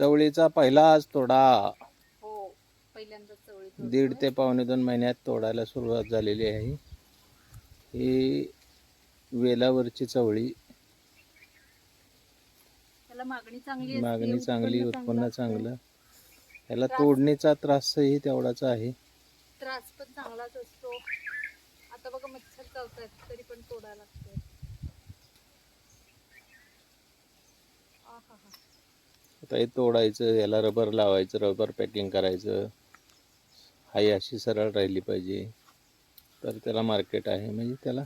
चवळीचा पहिला आज तोडा. हो पहिल्यांदा चवळी तोडतोय. दीड ते पावणे दोन महिन्यात तोडायला सुरुवात झालेली आहे ही. वेलावरची चवळी. त्याला मागणी चांगली असते, मागणी चांगली उत्पन्न असतं. चांगलं. याला तोडणीचा त्रासही तेवढाच आहे. त्रास पण चांगलाच असतो. आता बघा मच्छर चावतात तरी पण आहाहा. आता हे तोडायचं याला रबर लावायचं रबर पॅकिंग करायचं. हाई अशी सरळ राहिली पाहिजे. तर त्याला मार्केट आहे. म्हणजे त्याला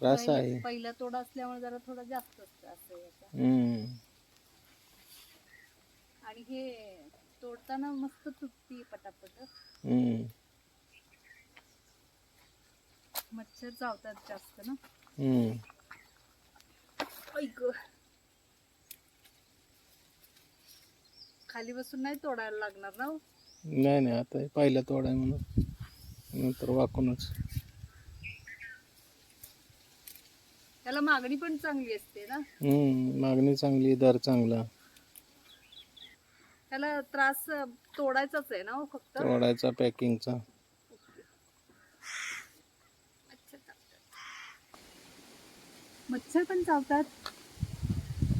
त्रास पहिला- आहे. पहिला तोडा असल्यामुळे जरा थोडा जास्त. आणि हे तोडताना मस्त तुटती पटापट. हम्म. मच्छर चावतात जास्त ना. हम्म. ऐक खाली बसून नाही तोडायला लागणार ना हो? नाही नाही आता पहिला तोड आहे म्हणून. नंतर वाकूनच. त्याला मागणी पण चांगली असते ना? हम्म. मागणी चांगली दर चांगला. त्याला त्रास तोडायचाच आहे ना हो फक्त? तोडायचा पॅकिंगचा. मच्छर चावतात मच्छर पण चावतात.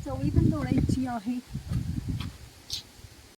चवळी पण तोडायची आहे.